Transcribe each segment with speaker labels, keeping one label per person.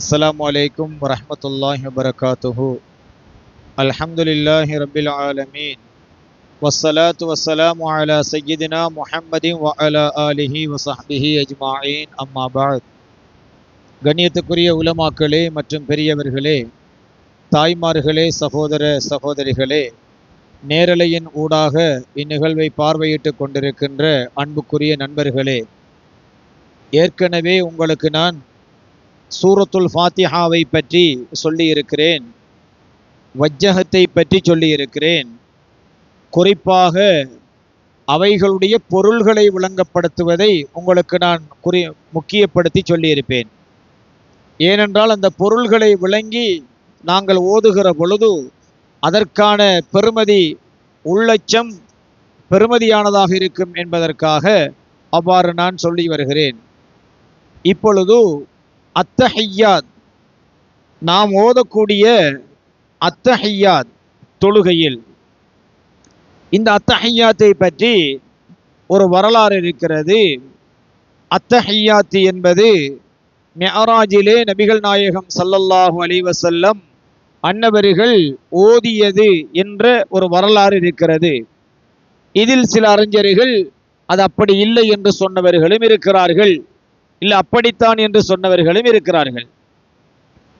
Speaker 1: السلام عليكم ورحمة الله وبركاته الحمد لله رب العالمين والصلاة والسلام على سيدنا محمد وعلى آله وصحبه أجمعين أما بعد கண்ணியத்துக்குரிய உலமாக்களே மற்றும் பெரியவர்களே தாய்மார்களே சகோதர சகோதரிகளே நேரலையின் ஊடாக இந்நிகழ்வை பார்வையிட்டு கொண்டிருக்கின்ற அன்புக்குரிய நண்பர்களே ஏற்கனவே உங்களுக்கு நான் சூரத்துல் ஃபாத்திஹாவை பற்றி சொல்லியிருக்கிறேன். வஜ்ஜகத்தை பற்றி சொல்லியிருக்கிறேன். குறிப்பாக அவைகளுடைய பொருள்களை விளங்கப்படுத்துவதை உங்களுக்கு நான் குறி முக்கியப்படுத்தி சொல்லியிருப்பேன். ஏனென்றால் அந்த பொருள்களை விளங்கி நாங்கள் ஓதுகிற பொழுது அதற்கான பெருமதி உள்ளச்சம் பெருமதியானதாக இருக்கும் என்பதற்காக அவ்வாறு நான் சொல்லி வருகிறேன். இப்பொழுது அத்தஹையாத். நாம் ஓதக்கூடிய அத்தஹையாத் தொழுகையில். இந்த அத்தஹையாத்தை பற்றி ஒரு வரலாறு இருக்கிறது. அத்தஹையாத்து என்பது மெஹராஜிலே நபிகள் நாயகம் சல்லல்லாஹு அலைஹி அன்னவர்கள் ஓதியது என்ற ஒரு வரலாறு இருக்கிறது. இதில் சில அறிஞர்கள் அது அப்படி இல்லை என்று சொன்னவர்களும் இருக்கிறார்கள். இல்லை அப்படித்தான் என்று சொன்னவர்களும் இருக்கிறார்கள்.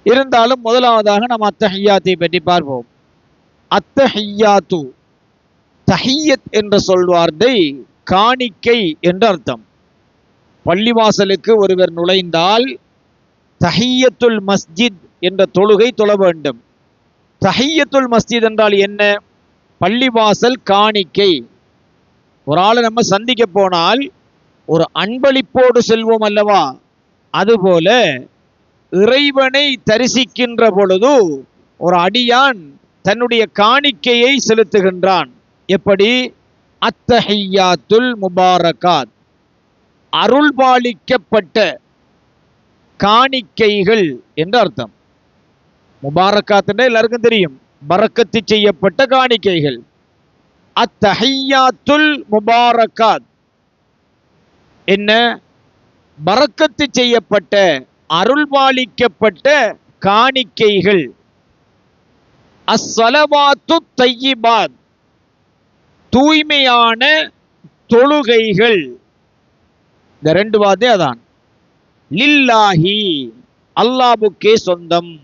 Speaker 1: இருந்தாலும் முதலாவதாக நாம் அத்தஹையாத்தை பற்றி பார்ப்போம். அத்தஹையாத்து தஹியத் என்ற சொல்வார்த்தை காணிக்கை என்று அர்த்தம். பள்ளிவாசலுக்கு ஒருவர் நுழைந்தால் தஹியத்துல் மஸ்ஜித் என்ற தொழுகை தொழ வேண்டும். தஹியத்துல் மஸ்ஜித் என்றால் என்ன? பள்ளிவாசல் காணிக்கை. ஒரு ஆளை நம்ம சந்திக்க போனால் ஒரு அன்பளிப்போடு செல்வோம் அல்லவா? அதுபோல இறைவனை தரிசிக்கின்ற பொழுது ஒரு அடியான் தன்னுடைய காணிக்கையை செலுத்துகின்றான். எப்படி? அத்தஹையாத்துல் முபாரகாத். அருள்பாலிக்கப்பட்ட காணிக்கைகள் என்று அர்த்தம். முபாரக்காத் எல்லாருக்கும் தெரியும். பறக்கத்து செய்யப்பட்ட காணிக்கைகள். அத்தஹையாத்துல் முபாரகாத். என்ன? பறக்கத்து செய்யப்பட்ட அருள்பாலிக்கப்பட்ட காணிக்கைகள். அஸ்ஸலவாத்து தையிபாத். தூய்மையான தொழுகைகள். இந்த ரெண்டு வார்த்தை அதான். லில்லாஹி அல்லாஹுக்கே சொந்தம்.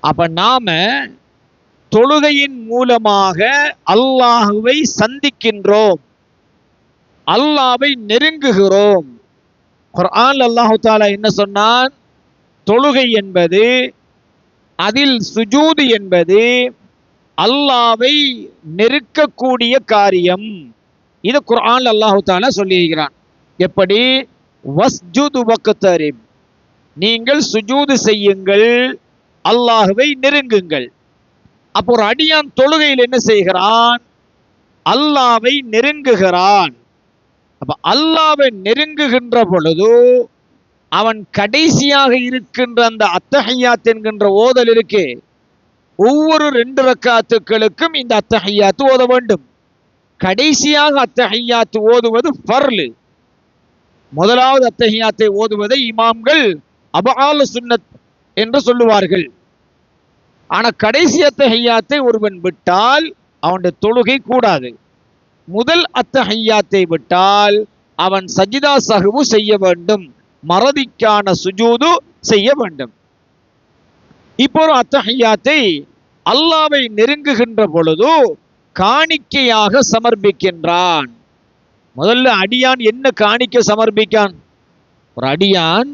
Speaker 1: அப்ப நாம தொழுகையின் மூலமாக அல்லாஹுவை சந்திக்கின்றோம். அல்லாவை நெருங்குகிறோம். குர்ஆன் அல்லாஹு தாலா என்ன சொன்னான்? தொழுகை என்பது அதில் சுஜூது என்பது அல்லாவை நெருக்கக்கூடிய காரியம். இது குர்ஆன் அல்லாஹு தாலா சொல்லியிருக்கிறான். எப்படி? வஸ்ஜூது வக்தரிப். நீங்கள் சுஜூது செய்யுங்கள் அல்லாஹுவை நெருங்குங்கள். அப்போ ஒரு அடியான் தொழுகையில் என்ன செய்கிறான்? அல்லாவை நெருங்குகிறான். அப்ப அல்லாவை நெருங்குகின்ற பொழுது அவன் கடைசியாக இருக்கின்ற அந்த அத்தஹையாத் என்கின்ற ஓதல் இருக்கே ஒவ்வொரு ரெண்டு ரக்காத்துக்களுக்கும் இந்த அத்தஹையாத்து ஓத வேண்டும். கடைசியாக அத்தஹையாத்து ஓதுவது ஃபர்லு. முதலாவது அத்தஹையாத்தை ஓதுவதை இமாம்கள் அபால சுன்னத் என்று சொல்லுவார்கள். ஆனா கடைசி அத்தஹையாத்தை ஒருவன் விட்டால் அவனுடைய தொழுகை கூடாது. முதல் அத்தஹையாத்தை விட்டால் அவன் சஜிதா சகுவு செய்ய வேண்டும். மறதிக்கான சுஜூது செய்ய வேண்டும். இப்போ ஒரு அத்தஹையாத்தை அல்லாவை நெருங்குகின்ற பொழுது காணிக்கையாக சமர்ப்பிக்கின்றான். முதல்ல அடியான் என்ன காணிக்க சமர்ப்பிக்கான்? ஒரு அடியான்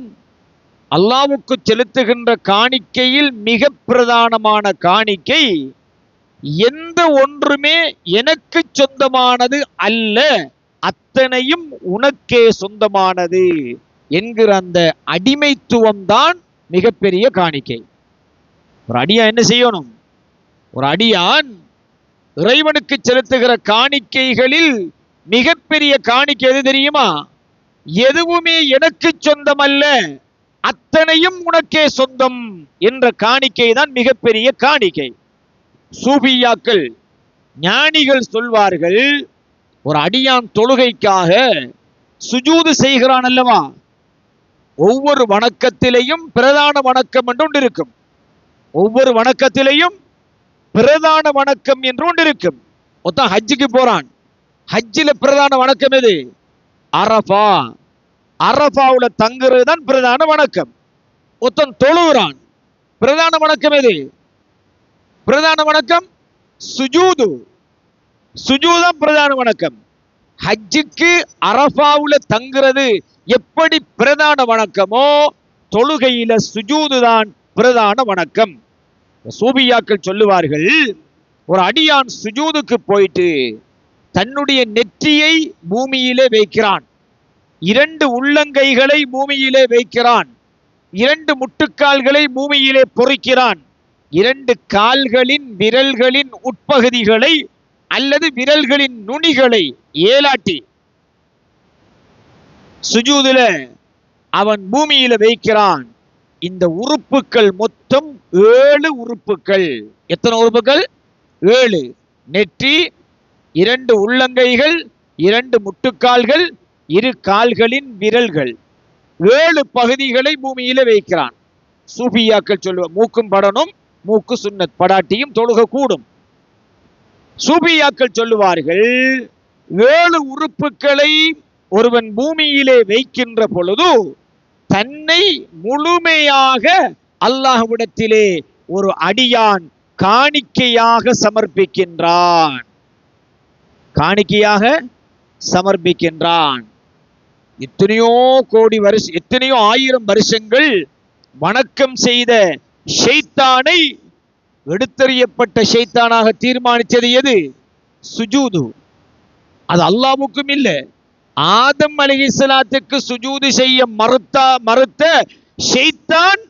Speaker 1: அல்லாவுக்கு செலுத்துகின்ற காணிக்கையில் மிக பிரதானமான காணிக்கை எந்த ஒன்றுமே எனக்கு சொந்தமானது அல்ல அத்தனையும் உனக்கே சொந்தமானது என்கிற அந்த அடிமைத்துவம் தான் மிகப்பெரிய காணிக்கை. ஒரு அடியான் என்ன செய்யணும்? ஒரு அடியான் இறைவனுக்கு செலுத்துகிற காணிக்கைகளில் மிகப்பெரிய காணிக்கை எது தெரியுமா? எதுவுமே எனக்கு சொந்தம் அல்ல அத்தனையும் உனக்கே சொந்தம் என்ற காணிக்கை தான் மிகப்பெரிய காணிக்கை. சூபியாக்கள் ஞானிகள் சொல்வார்கள் ஒரு அடியான் தொழுகைக்காக சுஜூது செய்கிறான் அல்லவா? ஒவ்வொரு வணக்கத்திலேயும் பிரதான வணக்கம் என்று ஒன்று இருக்கும். ஒவ்வொரு வணக்கத்திலேயும் பிரதான வணக்கம் என்று ஒன்று இருக்கும். மொத்தம் ஹஜ்ஜுக்கு போறான். ஹஜ்ஜில பிரதான வணக்கம் எது? அரஃபா. அரஃபாவுல தங்குறது தான் பிரதான வணக்கம். மொத்தம் தொழுகிறான். பிரதான வணக்கம் எது? பிரதான வணக்கம். சுஜூது. சுஜூதான் பிரதான வணக்கம். ஹஜ்ஜுக்கு அரஃபாவுல தங்குறது எப்படி பிரதான வணக்கமோ தொழுகையில சுஜூது தான் பிரதான வணக்கம். சூபியாக்கள் சொல்லுவார்கள் ஒரு அடியான் சுஜூதுக்கு போயிட்டு தன்னுடைய நெற்றியை பூமியிலே வைக்கிறான். இரண்டு உள்ளங்கைகளை பூமியிலே வைக்கிறான். இரண்டு முட்டுக்கால்களை பூமியிலே பொறிக்கிறான். இரண்டு கால்களின் விரல்களின் உட்பகுதிகளை அல்லது விரல்களின் நுனிகளை ஏலாட்டி சுஜூதுல அவன் பூமியில வைக்கிறான். இந்த உறுப்புகள் மொத்தம் ஏழு உறுப்புகள். எத்தனை உறுப்புகள்? ஏழு. நெற்றி இரண்டு உள்ளங்கைகள் இரண்டு முட்டுக்கால்கள் இரு கால்களின் விரல்கள். ஏழு பகுதிகளை பூமியில வைக்கிறான். சூபியாக்கள் சொல்லுவ மூக்கும் படனும் மூக்கு சுன்னத் படாட்டியும் தொழுகக்கூடும். சூபியாக்கள் சொல்லுவார்கள் ஏழு உறுப்புகளை ஒருவன் பூமியிலே வைக்கின்ற பொழுது தன்னை முழுமையாக அல்லாஹ்விடத்திலே ஒரு அடியான் காணிக்கையாக சமர்ப்பிக்கின்றான். காணிக்கையாக சமர்ப்பிக்கின்றான். எத்தனையோ கோடி வருஷம் எத்தனையோ ஆயிரம் வருஷங்கள் வணக்கம் செய்த ஷெய்தானை எடுத்தறியப்பட்ட ஷைத்தானாக தீர்மானித்தது எது? சுஜூது. அது அல்லாவுக்கும் இல்லை. ஆதம் அலிஹிஸ்லாத்துக்கு சுஜூது செய்ய மறுத்தா மறுத்த ஷெய்தான்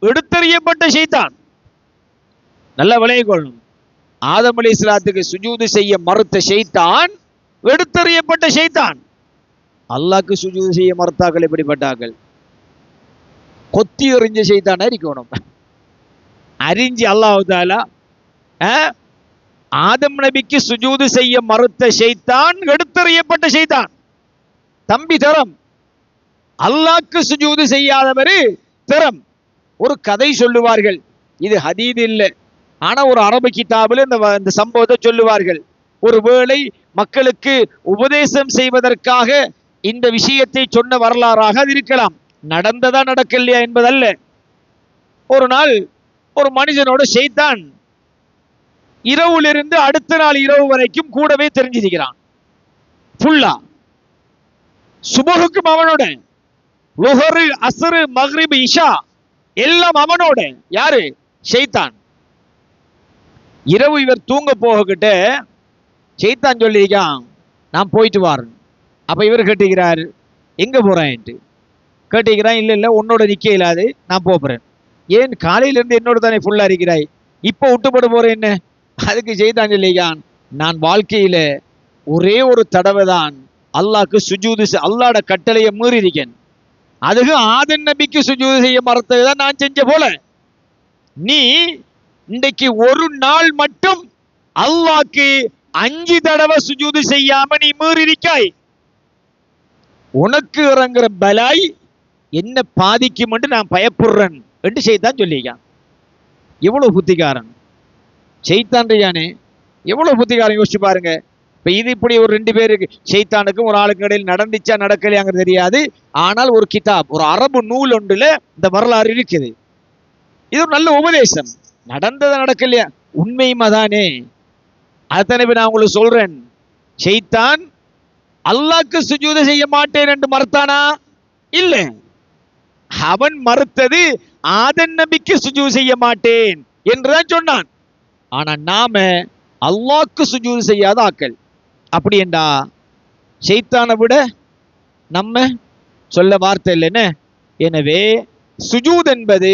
Speaker 1: எடுத்தறியப்பட்ட ஷைத்தான். நல்ல விளைய ஆதம் அலி இஸ்லாத்துக்கு சுஜூது செய்ய மறுத்த ஷைத்தான் எடுத்தறியப்பட்ட ஷெய்தான் அல்லாக்கு சுஜூது செய்ய மறுத்தாக்கள் எப்படிப்பட்டார்கள்? கொத்தி எறிஞ்ச ஷெய்தானா இருக்கணும். அறிஞ்சு அல்லாஹ் ஆதம் நபிக்கு சுஜூது செய்ய மறுத்த செய்தான் எடுத்தறியப்பட்ட செய்தான் தம்பி தரம். அல்லாக்கு சுஜூது செய்யாதவரு தரம். ஒரு கதை சொல்லுவார்கள். இது ஹதீது இல்லை. ஆனா ஒரு அரபு கிதாபில் இந்த இந்த சம்பவத்தை சொல்லுவார்கள். ஒருவேளை மக்களுக்கு உபதேசம் செய்வதற்காக இந்த விஷயத்தை சொன்ன வரலாறாக அது இருக்கலாம். நடந்ததா நடக்கலையா என்பதல்ல. ஒரு நாள் ஒரு மனிதனோட செய்தான் இரவுலிருந்து அடுத்த நாள் இரவு வரைக்கும் கூடவே தெரிஞ்சிருக்கிறான். ஃபுல்லா. சுபகுக்கும் அவனோட. லுஹரு அசரு மக்ரிப் இஷா எல்லாம் அவனோட. யாரு? செய்தான் இரவு இவர் தூங்க போகக்கிட்ட செய்தான் சொல்லியிருக்கான் நான் போயிட்டு வாரன். அப்ப இவர் கேட்டுக்கிறார் எங்க போறேன்ட்டு? கேட்டுக்கிறான் இல்ல இல்ல உன்னோட நிக்க இல்லாது நான் போறேன். ஏன் காலையில இருந்து என்னோட தானே ஃபுல்லாக இருக்கிறாய்? இப்போ விட்டுப்பட போறேன் என்ன? அதுக்கு செய்தான் சொல்லிக்கான் நான் வாழ்க்கையில ஒரே ஒரு தடவை தான் அல்லாக்கு சுஜூது அல்லாட கட்டளையை மீறி இருக்கேன் அதுக்கு ஆதன் நபிக்கு சுஜூது செய்ய மறுத்ததுதான் நான் செஞ்ச போல. நீ இன்றைக்கு ஒரு நாள் மட்டும் அல்லாக்கு அஞ்சு தடவை சுஜூது செய்யாம நீ மீறி இருக்காய் உனக்கு இறங்குற பலாய் என்ன பாதிக்கும் என்று நான் பயப்படுறேன். ரெண்டு செய்தான் சொல்லியிருக்கான். எவ்வளோ புத்திகாரன். செய்தான்றியானே எவ்வளோ எவ்வளவு புத்திகாரன் யோசிச்சு பாருங்க. இப்ப இது இப்படி ஒரு ரெண்டு பேருக்கு செய்தானுக்கும் ஒரு ஆளுக்கு இடையில் நடந்துச்சா நடக்கலையாங்கிறது தெரியாது. ஆனால் ஒரு கிதாப் ஒரு அரபு நூல் ஒன்றுல இந்த வரலாறு இருக்குது. இது ஒரு நல்ல உபதேசம். நடந்ததை நடக்கலையா? உண்மையுமா தானே அதனை நான் உங்களுக்கு சொல்றேன். செய்தான் அல்லாக்கு சுஜூத செய்ய மாட்டேன் என்று மறுத்தானா? இல்ல. அவன் மறுத்தது ஆதன் நபிக்கு சுஜூது செய்ய மாட்டேன் என்றுதான் சொன்னான். ஆனா நாம அல்லாக்கு சுஜூது செய்யாத ஆக்கள். அப்படி என்றா ஷைத்தானை விட நம்ம சொல்ல வார்த்தை இல்லைன்னு எனவே சுஜூத் என்பது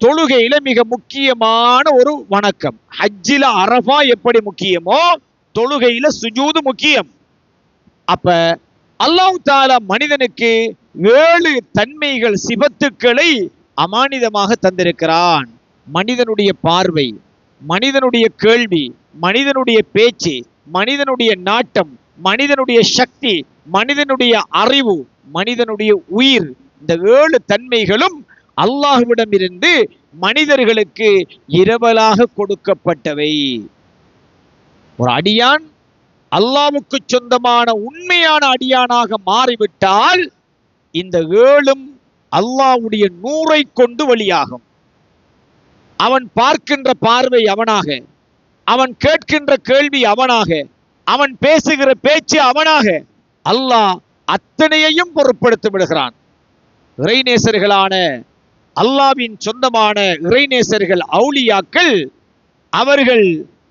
Speaker 1: தொழுகையில மிக முக்கியமான ஒரு வணக்கம். ஹஜ்ஜில அரஃபா எப்படி முக்கியமோ தொழுகையில சுஜூது முக்கியம். அப்ப அல்லாஹ் தாலா மனிதனுக்கு ஏழு தன்மைகள் சிபத்துக்களை அமானிதமாக தந்திருக்கிறான். மனிதனுடைய பார்வை மனிதனுடைய கேள்வி மனிதனுடைய பேச்சு மனிதனுடைய நாட்டம் மனிதனுடைய சக்தி மனிதனுடைய அறிவு மனிதனுடைய உயிர் இந்த ஏழு தன்மைகளும் அல்லாஹ்விடமிருந்து மனிதர்களுக்கு இரவலாக கொடுக்கப்பட்டவை. ஒரு அடியான் அல்லாவுக்கு சொந்தமான உண்மையான அடியானாக மாறிவிட்டால் இந்த ஏழும் அல்லாஹ்வுடைய நூரை கொண்டு வழியாகும். அவன் பார்க்கின்ற பார்வை அவனாக அவன் கேட்கின்ற கேள்வி அவனாக அவன் பேசுகிற பேச்சு அவனாக அல்லாஹ் அத்தனையையும் பொருட்படுத்தி விடுகிறான். இறைநேசர்களான அல்லாவின் சொந்தமான இறைநேசர்கள் அவுளியாக்கள் அவர்கள்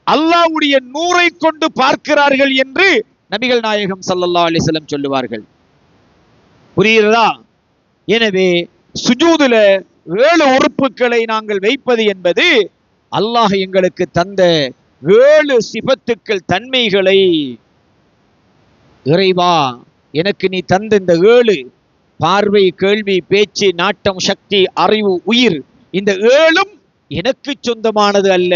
Speaker 1: அல்லாஹ்வுடைய நூரை கொண்டு பார்க்கிறார்கள் என்று நபிகள் நாயகம் சல்லல்லா அலிசலம் சொல்லுவார்கள். புரிகிறதா? எனவே சுஜூதுல ஏழு உறுப்புகளை நாங்கள் வைப்பது என்பது அல்லாஹ் எங்களுக்கு தந்த ஏழு சிபத்துக்கள் தன்மைகளை இறைவா எனக்கு நீ தந்த இந்த ஏழு பார்வை கேள்வி பேச்சு நாட்டம் சக்தி அறிவு உயிர் இந்த ஏழும் எனக்கு சொந்தமானது அல்ல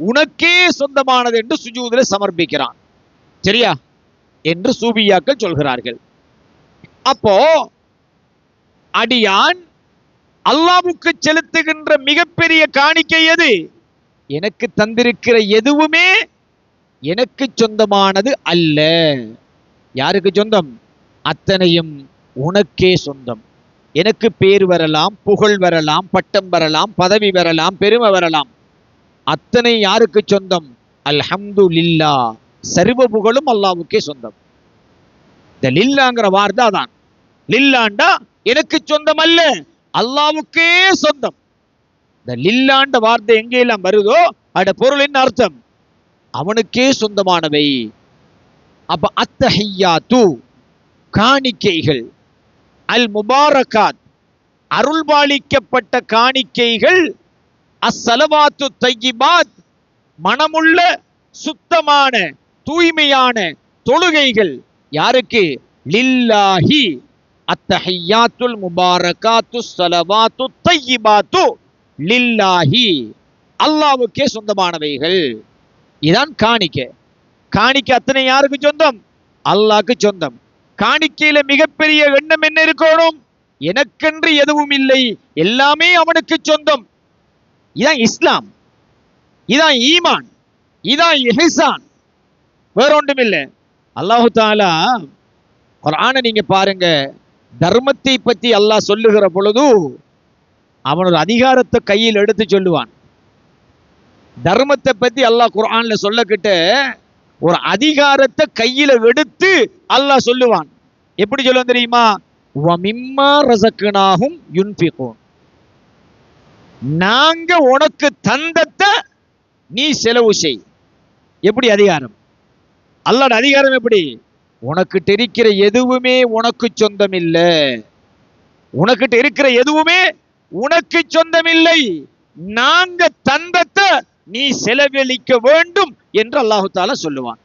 Speaker 1: உனக்கே சொந்தமானது என்று சுஜூதுல சமர்ப்பிக்கிறான். சரியா? என்று சூபியாக்கள் சொல்கிறார்கள். அப்போ அடியான் அல்லாவுக்கு செலுத்துகின்ற மிகப்பெரிய காணிக்கை எது? எனக்கு தந்திருக்கிற எதுவுமே எனக்கு சொந்தமானது அல்ல. யாருக்கு சொந்தம்? அத்தனையும் உனக்கே சொந்தம். எனக்கு பேர் வரலாம் புகழ் வரலாம் பட்டம் வரலாம் பதவி வரலாம் பெருமை வரலாம். அத்தனை யாருக்கு சொந்தம்? அல்ஹம்து லில்லா சர்வ புகழும் அல்லாவுக்கே சொந்தம். இந்த லில்லாங்கிற வார்த்தை அதான். லில்லாண்டா எனக்கு சொந்தம் அல்ல அல்லாவுக்கே சொந்தம். இந்த லில்லாண்ட வார்த்தை எங்கெல்லாம் வருதோ அட பொருள் என்ன அர்த்தம்? அவனுக்கே சொந்தமானவை. அப்ப அத்தஹியாத்து காணிக்கைகள். அல் முபாரகாத் அருள்பாலிக்கப்பட்ட காணிக்கைகள். அஸ்ஸலவாத்து தையிபாத் மனமுள்ள சுத்தமான தூய்மையான தொழுகைகள். யாருக்கு? லில்லாஹி. அத்தஹியாத்துல் முபாரகாத்து சலவாத்து தையிபாத்து லில்லாஹி. அல்லாவுக்கே சொந்தமானவைகள். இதான் காணிக்கை. காணிக்கை அத்தனை யாருக்கு சொந்தம்? அல்லாக்கு சொந்தம். காணிக்கையில மிகப்பெரிய எண்ணம் என்ன இருக்கணும்? எனக்கென்று எதுவும் இல்லை. எல்லாமே அவனுக்கு சொந்தம். இதான் இஸ்லாம். இதான் ஈமான். இதான் இஹ்சான். வேற ஒன்றும் இல்லை அல்லாஹு தாலா ஆணை நீங்க பாருங்க. தர்மத்தை பத்தி அல்லாஹ் சொல்லுகிற பொழுது அவனோட அதிகாரத்தை கையில் எடுத்து சொல்லுவான். தர்மத்தை பத்தி அல்லாஹ் குரான்ல சொல்லக்கிட்ட ஒரு அதிகாரத்தை கையில எடுத்து அல்லாஹ் சொல்லுவான். எப்படி சொல்லுவான் தெரியுமா? வமிம்மா ரசக்குனாகும் யுன்பிகோன் நாங்க உனக்கு தந்தத்தை நீ செலவு செய். எப்படி அதிகாரம்? அல்லாட அதிகாரம் எப்படி? உனக்கு தெரிக்கிற எதுவுமே உனக்கு சொந்தம் இல்லை உனக்கிட்ட இருக்கிற எதுவுமே உனக்கு சொந்தம் இல்லை நாங்க தந்தத்தை நீ செலவழிக்க வேண்டும் என்று அல்லாஹு தாலா சொல்லுவான்.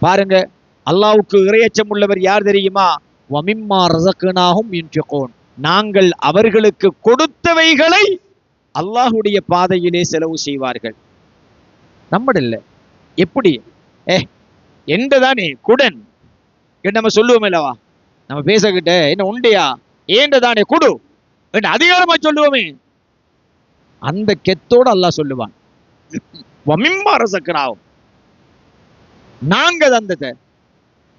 Speaker 1: பாருங்க அல்லாவுக்கு இறையச்சம் உள்ளவர் யார் தெரியுமா? வமிம்மா ரசக்குனாகும் யுன்ஃபிகூன். நாங்கள் அவர்களுக்கு கொடுத்தவைகளை அல்லாஹுடைய பாதையிலே செலவு செய்வார்கள். நம்மடில்ல. எப்படி? ஏ எந்த குடன். என்று நம்ம சொல்லுவோம் இல்லவா? நம்ம பேசக்கிட்ட என்ன உண்டையா? ஏண்டதானே குடு. என்று அதிகாரமா சொல்லுவோமே? அந்த கெத்தோட அல்லாஹ் சொல்லுவான். வமிம்மா ரசக்கனாவும் நாங்க தந்தத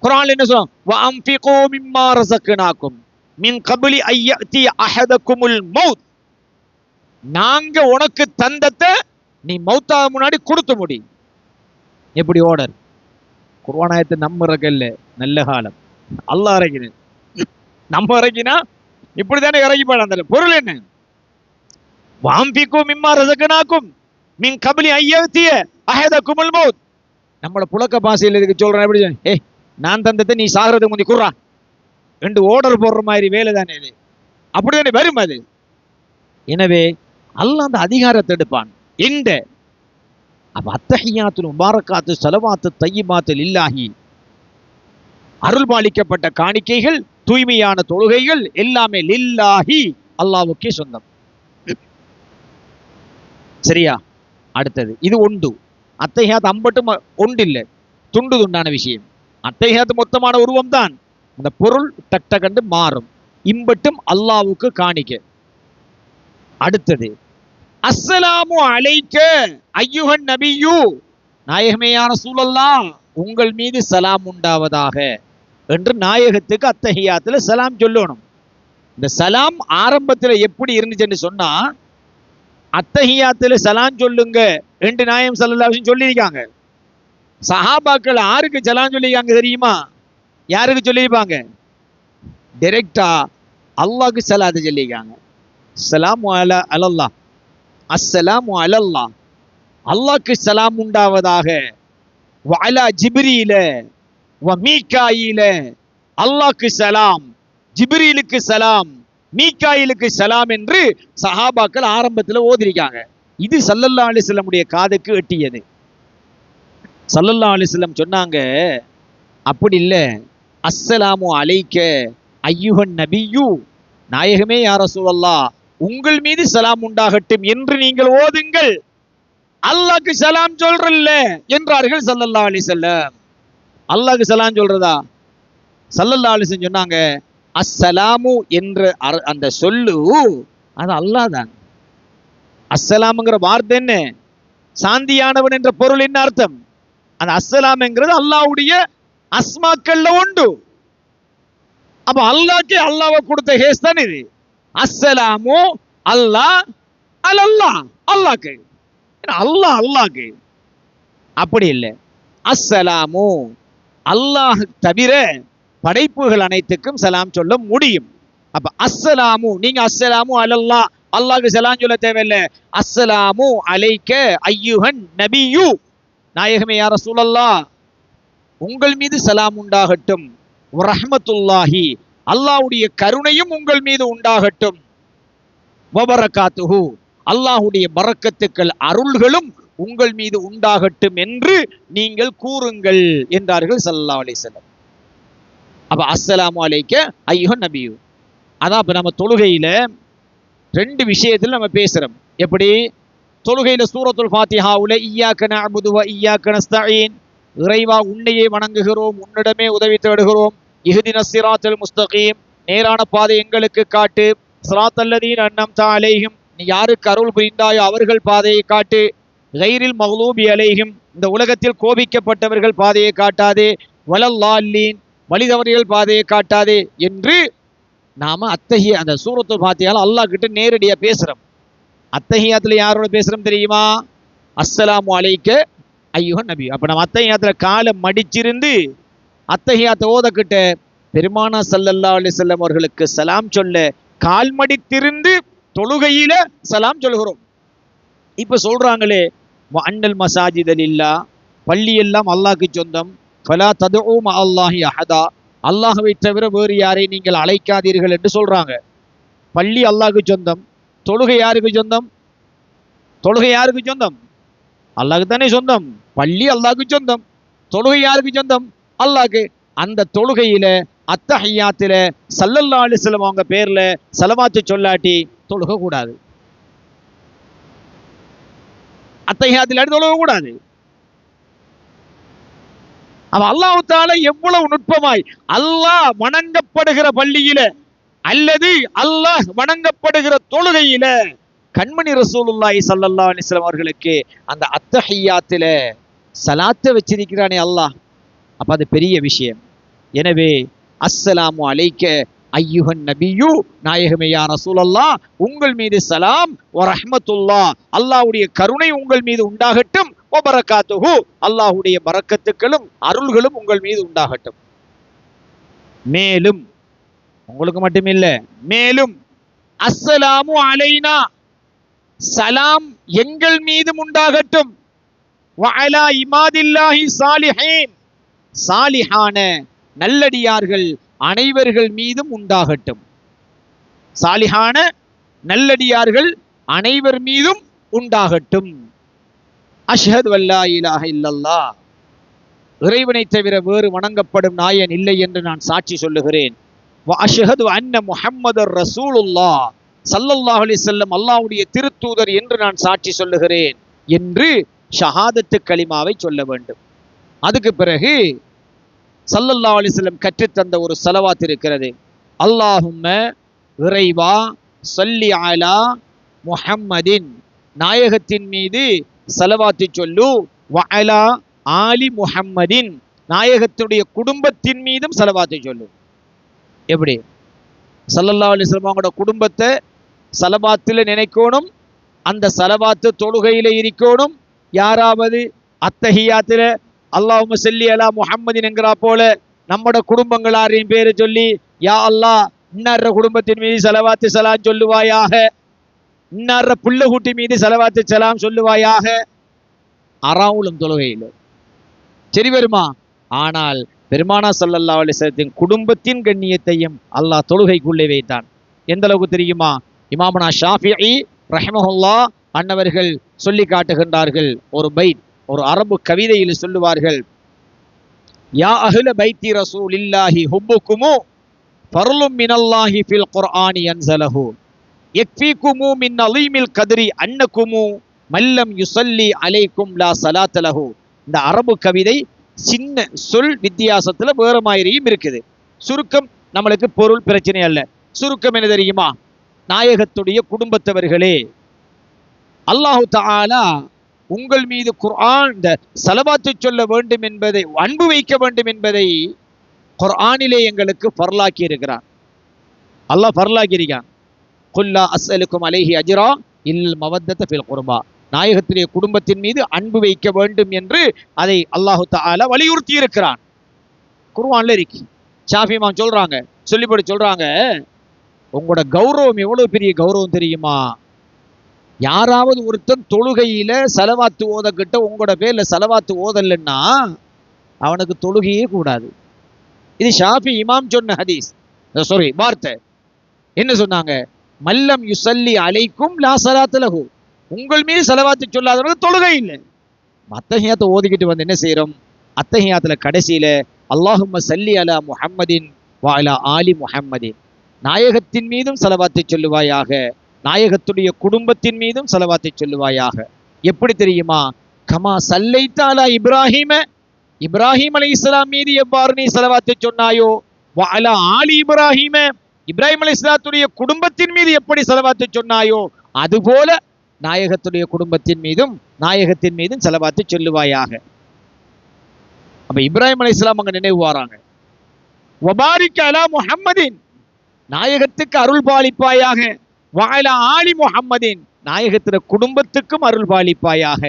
Speaker 1: குரான் என்ன சொல்லுவோம் வஅன்ஃபிகூ மிம்மா ரசக்கனாக்கும் மின் கபிலி ஐயத்தி அஹதக்குமுல் மௌத். நாங்க உனக்கு தந்தத்தை நீ மௌத்தாக முன்னாடி கொடுத்து முடி. எப்படி ஓடர்? குர்வானாயத்தை நம்ம இறக்கல்ல நல்ல காலம். அல்லாஹ் இறக்கினேன் நம்ம இறக்கினா இப்படித்தானே இறக்கிப்பாடு அந்த பொருள் என்ன? வாம்பிக்கும் இம்மா ரசகனாக்கும் மின் கபலி ஐயத்திய குமல் மௌத். நம்மள புழக்க பாசையில் இதுக்கு சொல்றேன்? எப்படி ஏ ஏய் நான் தந்தத்தை நீ சாகிறதுக்கு முந்தி குர்றா ரெண்டு ஓர்டர் போடுற மாதிரி வேலை தானே இது. அப்படிதானே வரும் அது. எனவே அல்ல அந்த அதிகாரத்தை எடுப்பான். இந்த அப்ப அத்தஹியாத்து முபாரக்காத்து செலவாத்து தையிமாத்து இல்லாஹி அருள் பாலிக்கப்பட்ட காணிக்கைகள் தூய்மையான தொழுகைகள் எல்லாமே லில்லாஹி அல்லாவுக்கே சொந்தம். சரியா? அடுத்தது இது ஒன்று அத்தைஹாத் அம்பட்டும் இல்லை துண்டு துண்டான விஷயம். அத்தைஹாத் மொத்தமான உருவம் தான் அந்த பொருள் தட்ட கண்டு மாறும். இம்பட்டும் அல்லாவுக்கு காணிக்க. அடுத்தது அஸ்ஸலாமு அலைக்க ஐயுகன் நபியு. நாயகமேயான சூழல்லா உங்கள் மீது சலாம் உண்டாவதாக என்று நாயகத்துக்கு அத்தஹியாத்துல சலாம் சொல்லணும். இந்த சலாம் ஆரம்பத்தில் எப்படி இருந்துச்சுன்னு சொன்னா அத்தஹியாத்துல சலாம் சொல்லுங்க என்று நாயம் சல்லல்லாஹு சொல்லியிருக்காங்க. சஹாபாக்கள் யாருக்கு சலாம் சொல்லியிருக்காங்க தெரியுமா? யாருக்கு சொல்லியிருப்பாங்க? டைரக்டா அல்லாவுக்கு சலாத்தை சொல்லியிருக்காங்க. சலாம் அல அலல்லா அஸ்ஸலாமு அலல்லா அல்லாக்கு சலாம் உண்டாவதாக. அலா ஜிப்ரீல வ மீகாயில அல்லாக்கு சலாம் ஜிப்ரீலுக்கு சலாம் மீக்காயிலுக்கு சலாம் என்று சஹாபாக்கள் ஆரம்பத்துல ஓதிருக்காங்க. இது சல்லல்லா அலிஸ்லமுடைய காதுக்கு எட்டியது. சல்லல்லா அலிஸ்லம் சொன்னாங்க அப்படி இல்ல. அஸ்ஸலாமு அலைக்க ஐயுகன் நபியு நாயகமே யார சூழல்லா உங்கள் மீது சலாம் உண்டாகட்டும் என்று நீங்கள் ஓதுங்கள். அல்லாக்கு சலாம் சொல்றல்ல என்றார்கள் சல்லல்லா அலிசல்லம் அல்லாக்கு சலாம் சொல்றதா? சல்லல்லா அலிசன் சொன்னாங்க அஸ்ஸலாமு என்ற அர- அந்த சொல்லு அது அல்லாஹ் தான். அஸ்ஸலாம்ங்கிற வார்த்தை என்ன? சாந்தியானவன் என்ற பொருள் என்ன அர்த்தம்? அந்த அஸ்ஸலாம்ங்கிறது அல்லாஹ்வுடைய அஸ்மாக்கள்ல உண்டு. அப்ப அல்லாக்கே அல்லாவை கொடுத்த ஹேஸ் தான் இது? அஸ்ஸலாமு அல்லாஹ் அல் அல்லாஹ் அல்லாஹ்க்கு அல்லாஹ் அல்லாஹ்க்கு. அப்படி இல்லை. அஸ்ஸலாமு அல்லாஹ் தவிர படைப்புகள் அனைத்துக்கும் சலாம் சொல்ல முடியும். அப்ப அஸ்ஸலாமு நீங்க அஸ்ஸலாமு அலல்லா அல்லாஹ்க்கு சலாம் சொல்ல தேவையில்லை. அஸ்ஸலாமு அலைக்க ஐயுஹன் நபியு. நாயகமே யார சூழல்லா உங்கள் மீது சலாம் உண்டாகட்டும். ரஹமத்துல்லாஹி அல்லாஹ்வுடைய கருணையும் உங்கள் மீது உண்டாகட்டும். வபரகாத்துஹு. அல்லாஹ்வுடைய பரக்கத்துக்கள் அருள்களும் உங்கள் மீது உண்டாகட்டும் என்று நீங்கள் கூறுங்கள் என்றார்கள் சல்லா அலைஹி அப்ப அஸ்ஸலாம் அலைக்க ஐயோ நபியு. அதான் இப்ப நம்ம தொழுகையில ரெண்டு விஷயத்தில் நம்ம பேசுறோம். எப்படி? தொழுகையில சூரத்துல் ஃபாத்திஹாவுல இய்யாக்க அமுதுவா வ இய்யாக்க இறைவா உன்னையே வணங்குகிறோம் உன்னிடமே உதவி தேடுகிறோம். இஹுதின சிராத்தல் முஸ்தகீம் நேரான பாதை எங்களுக்கு காட்டு. சிராத்தல்லதீன் அன்னம் அலைஹிம் நீ யாருக்கு அருள் புரிந்தாயோ அவர்கள் பாதையை காட்டு. கைரில் மகளூபி அலைஹிம் இந்த உலகத்தில் கோபிக்கப்பட்டவர்கள் பாதையை காட்டாதே. வலல்லால்லீன் வழிதவறிகள் பாதையை காட்டாதே என்று நாம அத்தகைய அந்த சூரத்து பாத்தியால் அல்லாஹ் கிட்ட நேரடியா பேசுறோம். அத்தகையாத்துல யாரோட பேசுறோம் தெரியுமா? அஸ்ஸலாமு அலைக்க ஐயோ நபி. அப்ப நம்ம அத்தகையாத்துல காலை மடிச்சிருந்து அத்தகைய தோதக்கிட்ட பெருமானா சல்லல்லா அலி செல்லம் அவர்களுக்கு சலாம் சொல்ல கால்மடி திருந்து தொழுகையில சலாம் சொல்கிறோம். இப்ப சொல்றாங்களே அண்ணல் மசாஜிதல் இல்லா பள்ளி எல்லாம் அல்லாஹ்க்கு சொந்தம். ஃபலா ததுவும் அல்லாஹி அஹதா அல்லாஹவை தவிர வேறு யாரை நீங்கள் அழைக்காதீர்கள் என்று சொல்றாங்க. பள்ளி அல்லாஹ்க்கு சொந்தம். தொழுகை யாருக்கு சொந்தம்? தொழுகை யாருக்கு சொந்தம்? அல்லாஹுக்கு தானே சொந்தம். பள்ளி அல்லாஹ்க்கு சொந்தம். தொழுகை யாருக்கு சொந்தம்? அல்லாஹ் அந்த தொழுகையில அத்தஹையாத்துல சல்லல்லா அலிஸ்லம் அவங்க பேர்ல சலவாத்து சொல்லாட்டி தொழுக கூடாது அத்தஹியாத்தில் தொழுக கூடாது அவன் அல்லாஹால எவ்வளவு நுட்பமாய் அல்லாஹ் வணங்கப்படுகிற பள்ளியில அல்லது அல்லாஹ் வணங்கப்படுகிற தொழுகையில கண்மணி ரசூலுல்லாஹி சல்லல்லா அலைஹி அவர்களுக்கு அந்த அத்தஹியாத்தில சலாத்தை வச்சிருக்கிறானே அல்லாஹ். அப்போ அது பெரிய விஷயம். எனவே அஸ்ஸலாமு அலைக்க ஐயுகன் நபியு நாயகமையா ரசூலல்லா உங்கள் மீது சலாம் வ ரஹ்மத்துல்லா அல்லாஹ்வுடைய கருணை உங்கள் மீது உண்டாகட்டும் வ பரக்காத்துஹு அல்லாஹுடைய பரக்கத்துக்களும் அருள்களும் உங்கள் மீது உண்டாகட்டும். மேலும் உங்களுக்கு மட்டுமில்ல மேலும் அஸ்ஸலாமு அலைனா சலாம் எங்கள் மீதும் உண்டாகட்டும் வஅலா இமாதில்லாஹி சாலிஹீன் சாலிஹான நல்லடியார்கள் அனைவர்கள் மீதும் உண்டாகட்டும். சாலிஹான நல்லடியார்கள் அனைவர் மீதும் உண்டாகட்டும். அஷ்ஹது வல்லா இலாஹ இல்லல்லாஹ். இறைவனை தவிர வேறு வணங்கப்படும் நாயன் இல்லை என்று நான் சாட்சி சொல்லுகிறேன். வ அஷ்ஹது அன்ன முஹம்மதர் ரசூலுல்லாஹ். ஸல்லல்லாஹு அலைஹி வஸல்லம் திருத்தூதர் என்று நான் சாட்சி சொல்லுகிறேன் என்று ஷஹாதத்து கலிமாவை சொல்ல வேண்டும். அதுக்கு பிறகு சல்லல்லா அலிஸ்லம் கற்றுத்தந்த ஒரு செலவாத் இருக்கிறது. அல்லாஹும்ம இறைவா சொல்லி ஆலா முஹம்மதின். நாயகத்தின் மீது செலவாத்தி சொல்லு. வாயலா ஆலி முஹம்மதின். நாயகத்துடைய குடும்பத்தின் மீதும் செலவாத்தி சொல்லு. எப்படி? சல்லல்லா அலிஸ்லம் அவங்களோட குடும்பத்தை செலவாத்தில் நினைக்கணும். அந்த செலவாத்து தொழுகையில் இருக்கணும். யாராவது அத்தஹியாத்துல அல்லாஹும் செல்லி அலா முஹம்மதின் என்கிறா போல நம்மட குடும்பங்களாரையும் பேரை சொல்லி யா அல்லாஹ் இன்னார குடும்பத்தின் மீது செலவாத்து சலாம் சொல்லுவாயாக. இன்னார புள்ள குட்டி மீது செலவாத்து சலாம் சொல்லுவாயாக. அறாவுலும் தொழுகையில். சரி வருமா ஆனால் பெருமானா சல்லல்லா அலிசத்தின் குடும்பத்தின் கண்ணியத்தையும் அல்லாஹ் தொழுகைக்குள்ளே வைத்தான். எந்த அளவுக்கு தெரியுமா? இமாமனா ஷாஃபி ரஹமஹுல்லா அன்னவர்கள் சொல்லி காட்டுகின்றார்கள் ஒரு பைட். ஒரு அரபு கவிதையில் சொல்லுவார்கள் யா அஹ்ல பைத்தி ரசூலில்லாஹி ஹுப்புக்குமோ ஃபர்லும் மினல்லாஹி ஃபில் குர்ஆனி அன்சலஹு எக்ஃபீக்குமு மின் அலீமில் கதிரி அன்னக்குமு மல்லம் யுசல்லி அலைக்கும் லா சலாத்தலஹு இந்த அரபு கவிதை சின்ன சொல் வித்தியாசத்துல வேற மாதிரியும் இருக்குது. சுருக்கம் நம்மளுக்கு பொருள் பிரச்சனை அல்ல. சுருக்கம் என்ன தெரியுமா? நாயகத்துடைய குடும்பத்தவர்களே அல்லாஹு தாலா உங்கள் மீது குர்ஆன் இந்த சலவாத்து சொல்ல வேண்டும் என்பதை அன்பு வைக்க வேண்டும் என்பதை குர்ஆனிலே எங்களுக்கு பரலாக்கி இருக்கிறான். அல்லாஹ் பரலாக்கி இருக்கான் குல்லா அஸ்அலுக்கும் அலேஹி அஜிரா இல் மவத்தத்தை ஃபில் குருபா. நாயகத்திலே குடும்பத்தின் மீது அன்பு வைக்க வேண்டும் என்று அதை அல்லாஹு தஆலா வலியுறுத்தி இருக்கிறான். குர்ஆன்ல இருக்கு. ஷாஃபிமா சொல்றாங்க சொல்லிப்படி சொல்றாங்க உங்களோட கௌரவம் எவ்வளவு பெரிய கௌரவம் தெரியுமா? யாராவது ஒருத்தன் தொழுகையில செலவாத்து ஓதக்கிட்ட உங்களோட பேர்ல செலவாத்து ஓதலைன்னா அவனுக்கு தொழுகையே கூடாது. இது ஷாஃபி இமாம் சொன்ன ஹதீஸ். சாரி வார்த்தை. என்ன சொன்னாங்க? மல்லம் யுசல்லி அலைக்கும் லா சலாத்து லகு உங்கள் மீது செலவாத்து சொல்லாதவனுக்கு தொழுகை இல்லை. அத்தகையாத்தை ஓதிக்கிட்டு வந்து என்ன செய்யறோம் அத்தகையாத்துல கடைசியில அல்லாஹும் சல்லி அலா முஹம்மதின் வாலா ஆலி முஹம்மதின். நாயகத்தின் மீதும் செலவாத்தை சொல்லுவாயாக. நாயகத்துடைய குடும்பத்தின் மீதும் செலவாத்தை சொல்லுவாயாக. எப்படி தெரியுமா? கமா சல்லைத்தாலா இப்ராஹிம இப்ராஹிம் அலி இஸ்லாம் மீது எவ்வாறு நீ செலவாத்தை சொன்னாயோ? அலா ஆலி இப்ராஹிம இப்ராஹிம் அலை இஸ்லாத்துடைய குடும்பத்தின் மீது எப்படி செலவாத்தை சொன்னாயோ? அதுபோல நாயகத்துடைய குடும்பத்தின் மீதும் நாயகத்தின் மீதும் செலவாத்தை சொல்லுவாயாக. அப்ப இப்ராஹிம் அலி இஸ்லாம் அங்க நினைவு வாராங்க வபாரிக் அலா முஹம்மதின். நாயகத்துக்கு அருள் பாலிப்பாயாக வாயில ஆலி முஹம்மதின் நாயகத்திர குடும்பத்துக்கும் அருள் பாலிப்பாயாக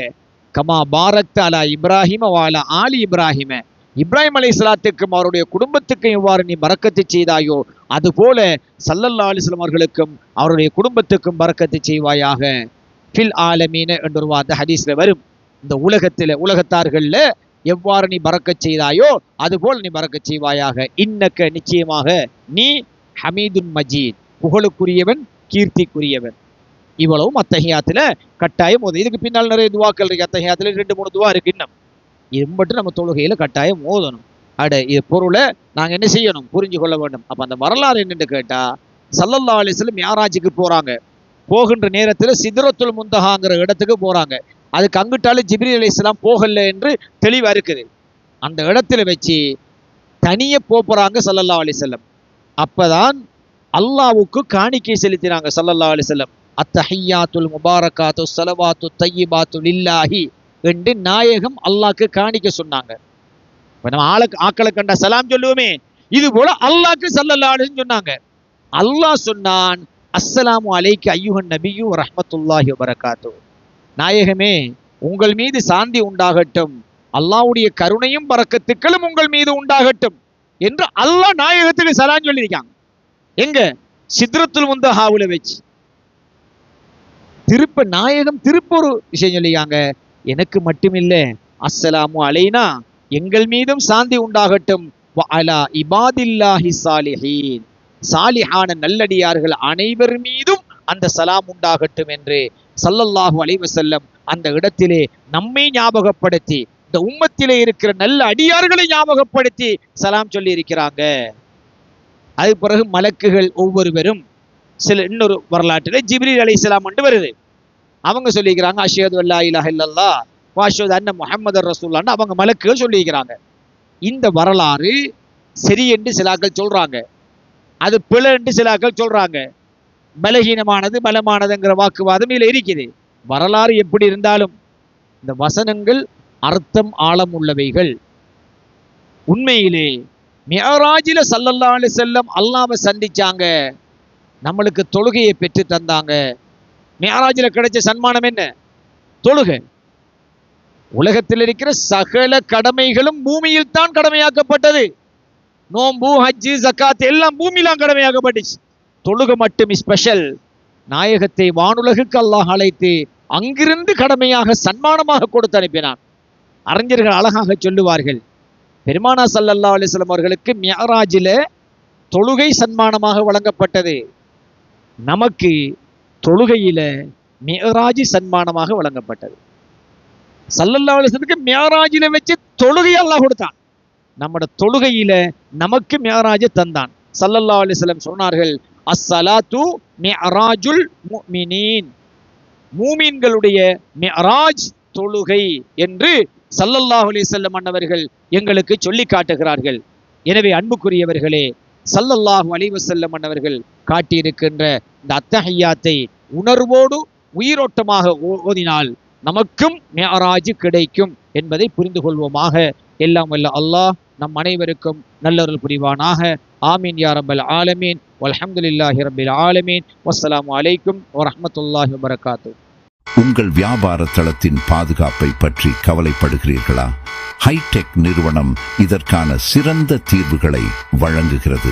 Speaker 1: கமா பாரத் அலா இப்ராஹிம வாலா ஆலி இப்ராஹிம. இப்ராஹிம் அலை சலாத்துக்கும் அவருடைய குடும்பத்துக்கும் எவ்வாறு நீ பறக்கத்து செய்தாயோ அதுபோல சல்லல்லா அலிஸ்லாம் அவர்களுக்கும் அவருடைய குடும்பத்துக்கும் பறக்கத்து செய்வாயாக. ஃபில் ஆலமீன என்று ஒரு அந்த ஹதீஸ்ல வரும். இந்த உலகத்துல உலகத்தார்கள்ல எவ்வாறு நீ மறக்க செய்தாயோ அதுபோல் நீ மறக்க செய்வாயாக. இன்னக்க நிச்சயமாக நீ ஹமீதுன் மஜீத் புகழுக்குரியவன் கீர்த்திக்குரியவர். இவ்வளவும் அத்தகையாத்துல கட்டாயம் ஓது இதுக்கு பின்னால் நிறைய துவாக்கள் இருக்கு. அத்தகையாத்துல ரெண்டு மூணு துவா இருக்கு இன்னும். இது மட்டும் நம்ம தொழுகையில கட்டாயம் ஓதணும் அட இது பொருளை நாங்க என்ன செய்யணும்? புரிஞ்சு கொள்ள வேண்டும். அப்ப அந்த வரலாறு என்னன்னு கேட்டா சல்லல்லா அலிஸ்லம் யாராஜுக்கு போறாங்க. போகின்ற நேரத்துல சிதறத்துல் முந்தகாங்கிற இடத்துக்கு போறாங்க. அதுக்கு அங்கிட்டாலும் ஜிப்ரி அலி இஸ்லாம் போகல என்று தெளிவா இருக்குது. அந்த இடத்துல வச்சு தனியே போறாங்க சல்லல்லா அலிசல்லம் அப்பதான் அல்லாவுக்கு காணிக்கை செலுத்தினாங்க சல்லல்லா அலிசல்லம் அத்தஹையாத்துல் முபாரகாத்து சலவாத்து தையிபாத்து லில்லாஹி என்று நாயகம் அல்லாஹ்க்கு காணிக்க சொன்னாங்க. இப்ப நம்ம ஆளுக்கு ஆக்களை கண்ட சலாம் சொல்லுவோமே இது போல அல்லாக்கு சல்லல்லா அலின்னு சொன்னாங்க. அல்லாஹ் சொன்னான் அஸ்ஸலாமு அலைக்கு ஐயுகன் நபியு ரஹமத்துல்லாஹி வரகாத்து நாயகமே உங்கள் மீது சாந்தி உண்டாகட்டும். அல்லாவுடைய கருணையும் பறக்கத்துக்களும் உங்கள் மீது உண்டாகட்டும் என்று அல்லாஹ் நாயகத்துக்கு சலாம் சொல்லியிருக்காங்க. எங்க? சித்ரத்துல் முந்தஹாவுல வச்சு. திருப்ப நாயகம் திருப்ப ஒரு விஷயம் சொல்லியாங்க எனக்கு மட்டுமில்லை. அஸ்ஸலாமு அலைனா எங்கள் மீதும் சாந்தி உண்டாகட்டும். அலா இபாதில்லாஹி சாலிஹீன். சாலிஹான நல்லடியார்கள் அனைவர் மீதும் அந்த சலாம் உண்டாகட்டும் என்று சல்லல்லாஹு அலைஹி செல்லம் அந்த இடத்திலே நம்மை ஞாபகப்படுத்தி இந்த உம்மத்திலே இருக்கிற நல்ல அடியார்களை ஞாபகப்படுத்தி சலாம் சொல்லி இருக்கிறாங்க அது பிறகு மலக்குகள் ஒவ்வொருவரும் சில இன்னொரு வரலாற்றில் ஜிப்ரீல் அலைஹிஸ்ஸலாம் என்று வருது. அவங்க சொல்லிக்கிறாங்க அஷ்ஹது அல்லா இலாஹ இல்லல்லா வாஷோத் அண்ணன் முகமது ரசூல்லான்னு அவங்க மலக்குகள் சொல்லிக்கிறாங்க இந்த வரலாறு சரி என்று சிலாக்கள் சொல்றாங்க. அது பிழை என்று சிலாக்கள் சொல்றாங்க. பலகீனமானது பலமானதுங்கிற வாக்குவாதம் இதுல இருக்குது. வரலாறு எப்படி இருந்தாலும் இந்த வசனங்கள் அர்த்தம் ஆழம் உள்ளவைகள். உண்மையிலே மியராஜில சல்லல்லாஹு அலைஹி செல்லம் அல்லாஹ்வை சந்திச்சாங்க. நம்மளுக்கு தொழுகையை பெற்று தந்தாங்க. மியராஜில கிடைச்ச சன்மானம் என்ன? தொழுகை. உலகத்தில் இருக்கிற சகல கடமைகளும் பூமியில் தான் கடமையாக்கப்பட்டது. நோம்பு ஹஜ்ஜு ஜக்காத் எல்லாம் பூமியிலாம் கடமையாக்கப்பட்டுச்சு. தொழுகை மட்டும் ஸ்பெஷல் நாயகத்தை வானுலகுக்கு அல்லாஹ் அழைத்து அங்கிருந்து கடமையாக சன்மானமாக கொடுத்து அனுப்பினான். அறிஞர்கள் அழகாக சொல்லுவார்கள். பெருமானா சல்லல்லா அலைஹி அவர்களுக்கு மியராஜில தொழுகை சன்மானமாக வழங்கப்பட்டது. நமக்கு தொழுகையில மியராஜி சன்மானமாக வழங்கப்பட்டது. சல்லல்லா அலிஸ்லத்துக்கு வஸல்லத்துக்கு மியராஜில வச்சு தொழுகை அல்லாஹ் கொடுத்தான். நம்மட தொழுகையில நமக்கு மியராஜ் தந்தான். சல்லல்லா அலிஸ்லம் வஸல்லம் சொன்னார்கள் அஸ்ஸலாத்து மியராஜுல் முஃமினீன். மூமீன்களுடைய மியராஜ் தொழுகை என்று சல்லல்லாஹ் அலி செல்லம் அன்னவர்கள் எங்களுக்கு சொல்லி காட்டுகிறார்கள். எனவே அன்புக்குரியவர்களே சல்லல்லாஹு அலைஹி செல்லம் அன்னவர்கள் காட்டியிருக்கின்ற இந்த அத்தகையாத்தை உணர்வோடு உயிரோட்டமாக ஓதினால் நமக்கும் மேராஜு கிடைக்கும் என்பதை புரிந்து கொள்வோமாக. எல்லாம் வல்ல அல்லாஹ் நம் அனைவருக்கும் நல்லருள் புரிவானாக. ஆமீன் யா ரப்பல் ஆலமீன். வல்ஹம்துலில்லாஹி ரபில் ஆலமீன். வஸ்ஸலாமு அலைக்கும் வரஹ்மத்துல்லாஹி வபரகாத்துஹு
Speaker 2: உங்கள் வியாபார தளத்தின் பாதுகாப்பை பற்றி கவலைப்படுகிறீர்களா? ஹைடெக் நிறுவனம் இதற்கான சிறந்த தீர்வுகளை வழங்குகிறது.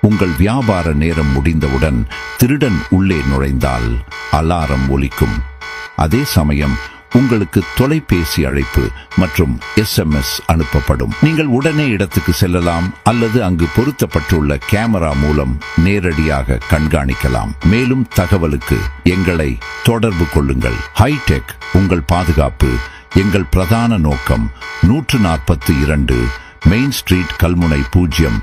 Speaker 2: உங்கள் வியாபார நேரம் முடிந்தவுடன் திருடன் உள்ளே நுழைந்தால் அலாரம் ஒலிக்கும். அதே சமயம் உங்களுக்கு தொலைபேசி அழைப்பு மற்றும் எஸ்எம்எஸ் அனுப்பப்படும். நீங்கள் உடனே இடத்துக்கு செல்லலாம் அல்லது அங்கு பொருத்தப்பட்டுள்ள கேமரா மூலம் நேரடியாக கண்காணிக்கலாம். மேலும் தகவலுக்கு எங்களை தொடர்பு கொள்ளுங்கள். ஹைடெக் உங்கள் பாதுகாப்பு எங்கள் பிரதான நோக்கம் நூற்று நாற்பத்தி இரண்டு மெயின் ஸ்ட்ரீட் கல்முனை பூஜ்ஜியம்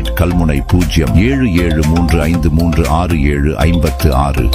Speaker 2: ஸ்ட்ரீட் கல்முனை பூஜ்ஜியம் ஏழு ஏழு மூன்று ஐந்து மூன்று ஆறு ஏழு ஐம்பத்து ஆறு.